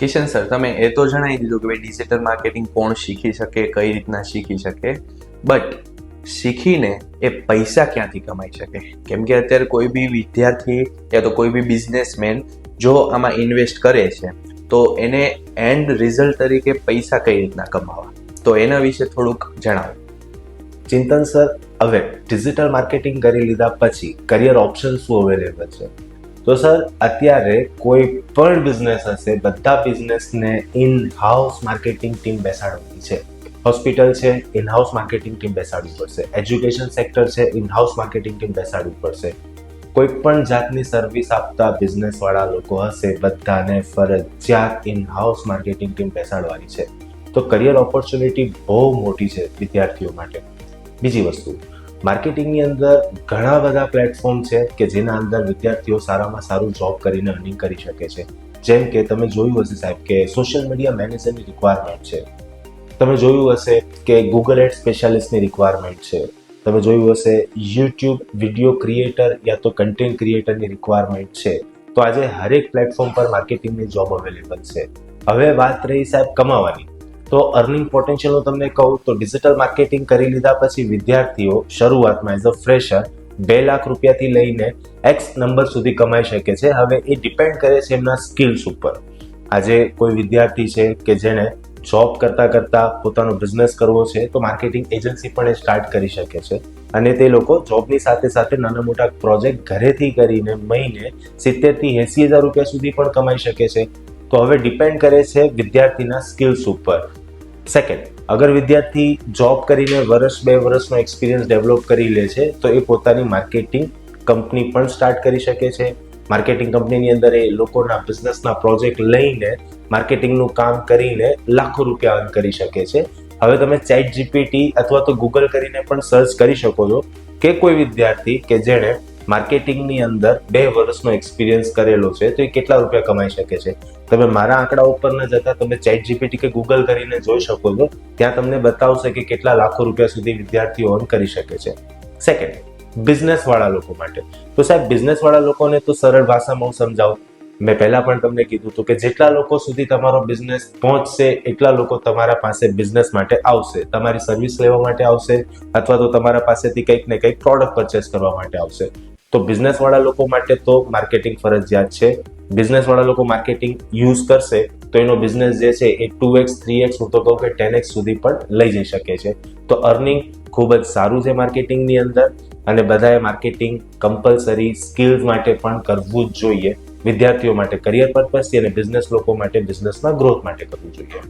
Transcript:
Kishan sir, તમે એ તો જણાવી દીધું કે ભાઈ ડિજિટલ માર્કેટિંગ કોણ શીખી શકે, કઈ રીતના શીખી શકે બટ શીખીને એ પૈસા ક્યાંથી કમાઈ શકે? કેમ કે અત્યારે કોઈ બી વિદ્યાર્થી યા તો કોઈ બી બિઝનેસમેન જો આમાં ઇન્વેસ્ટ કરે છે, તો એને એન્ડ રિઝલ્ટ તરીકે પૈસા કઈ રીતના કમાવા? તો એના વિશે થોડુંક જણાવો. ચિંતન સર, હવે ડિજિટલ માર્કેટિંગ કરી લીધા પછી કરિયર ઓપ્શન શું અવેલેબલ છે? તો સર, અત્યારે કોઈ પણ બિઝનેસ હશે, બધા બિઝનેસને ઇન હાઉસ માર્કેટિંગ ટીમ બેસાડવાની છે. હોસ્પિટલ છે ઇન હાઉસ માર્કેટિંગ ટીમ બેસાડવી પડશે. એજ્યુકેશન સેક્ટર છે ઇન હાઉસ માર્કેટિંગ ટીમ બેસાડવી પડશે. કોઈ પણ જાતની સર્વિસ આપતા બિઝનેસવાળા લોકો હશે, બધાને ફરજિયાત ઇન હાઉસ માર્કેટિંગ ટીમ બેસાડવાની છે. તો કરિયર ઓપોર્ચ્યુનિટી બહુ મોટી છે વિદ્યાર્થીઓ માટે. બીજી વસ્તુ માર્કેટિંગની અંદર ઘણા બધા પ્લેટફોર્મ છે કે જેના અંદર વિદ્યાર્થીઓ સારામાં સારું જોબ કરીને અર્નિંગ કરી શકે છે. જેમ કે તમે જોયું હશે સાહેબ કે સોશિયલ મીડિયા મેનેજરની રિક્વાયરમેન્ટ છે. તમે જોયું હશે કે ગૂગલ એડ સ્પેશિયાલિસ્ટની રિક્વાયરમેન્ટ છે. તમે જોયું હશે યુટ્યુબ વીડિયો ક્રિએટર યા તો કન્ટેન્ટ ક્રિએટરની રિક્વાયરમેન્ટ છે. તો આજે હરેક પ્લેટફોર્મ પર માર્કેટિંગની જોબ અવેલેબલ છે. હવે વાત રહી સાહેબ કમાવાની. તો અર્નિંગ પોટેન્શિયલ હું તમને કહું તો ડિજિટલ માર્કેટિંગ કરી લીધા પછી વિદ્યાર્થીઓ શરૂઆતમાં એઝ અ ફ્રેશર બે લાખ રૂપિયાથી લઈને એક્સ નંબર સુધી કમાઈ શકે છે. હવે એ ડિપેન્ડ કરે છે એમના સ્કિલ્સ ઉપર. આજે કોઈ વિદ્યાર્થી છે કે જેણે જોબ કરતા કરતા પોતાનો બિઝનેસ કરવો છે તો માર્કેટિંગ એજન્સી પણ એ સ્ટાર્ટ કરી શકે છે. અને તે લોકો જોબની સાથે સાથે નાના મોટા પ્રોજેક્ટ ઘરેથી કરીને મહિને સિત્તેરથી એંસી હજાર રૂપિયા સુધી પણ કમાઈ શકે છે. તો હવે ડિપેન્ડ કરે છે વિદ્યાર્થીના સ્કિલ્સ ઉપર. સેકન્ડ અગર વિદ્યાર્થી જોબ કરીને વર્ષ બે વર્ષનો એક્સપિરિયન્સ ડેવલપ કરી લે છે, તો એ પોતાની માર્કેટિંગ કંપની પણ સ્ટાર્ટ કરી શકે છે. માર્કેટિંગ કંપનીની અંદર એ લોકોના બિઝનેસના પ્રોજેક્ટ લઈને માર્કેટિંગનું કામ કરીને લાખો રૂપિયા અર્ન કરી શકે છે. હવે તમે ચેટ જીપીટી અથવા તો ગૂગલ કરીને પણ સર્ચ કરી શકો છો કે કોઈ વિદ્યાર્થી કે જેણે માર્કેટિંગની અંદર બે વર્ષનો એક્સપિરિયન્સ કરેલો છે, તો એ કેટલા રૂપિયા કમાઈ શકે છે? તમે મારા આંકડા ઉપર ન જતા, તમે ચેટ જીપીટી કે ગૂગલ કરીને જોઈ શકો છો, ત્યાં તમને બતાવશે કે કેટલા લાખો રૂપિયા સુધી વિદ્યાર્થીઓ અર્ન કરી શકે છે. સેકન્ડ બિઝનેસવાળા લોકો માટે. તો સાહેબ બિઝનેસવાળા લોકોને તો સરળ ભાષામાં હું સમજાવું. મેં પહેલાં પણ તમને કીધું હતું કે જેટલા લોકો સુધી તમારો બિઝનેસ પહોંચશે, એટલા લોકો તમારા પાસે બિઝનેસ માટે આવશે. તમારી સર્વિસ લેવા માટે આવશે, અથવા તો તમારા પાસેથી કંઈક ને કંઈક પ્રોડક્ટ પરચેસ કરવા માટે આવશે. તો બિઝનેસવાળા લોકો માટે તો માર્કેટિંગ ફરજિયાત છે. બિઝનેસવાળા લોકો માર્કેટિંગ યુઝ કરશે તો એનો બિઝનેસ જે છે એ ટુ એક્સ થ્રી એક્સ હું તો કહું કે ટેન એક્સ સુધી પણ લઈ જઈ શકે છે. તો અર્નિંગ ખૂબ જ સારું છે માર્કેટિંગની અંદર અને બધાએ માર્કેટિંગ કમ્પલસરી સ્કિલ્સ માટે પણ કરવું જ જોઈએ. વિદ્યાર્થીઓ માટે કરિયર પર્પઝથી અને બિઝનેસ લોકો માટે બિઝનેસના ગ્રોથ માટે કરવું જોઈએ.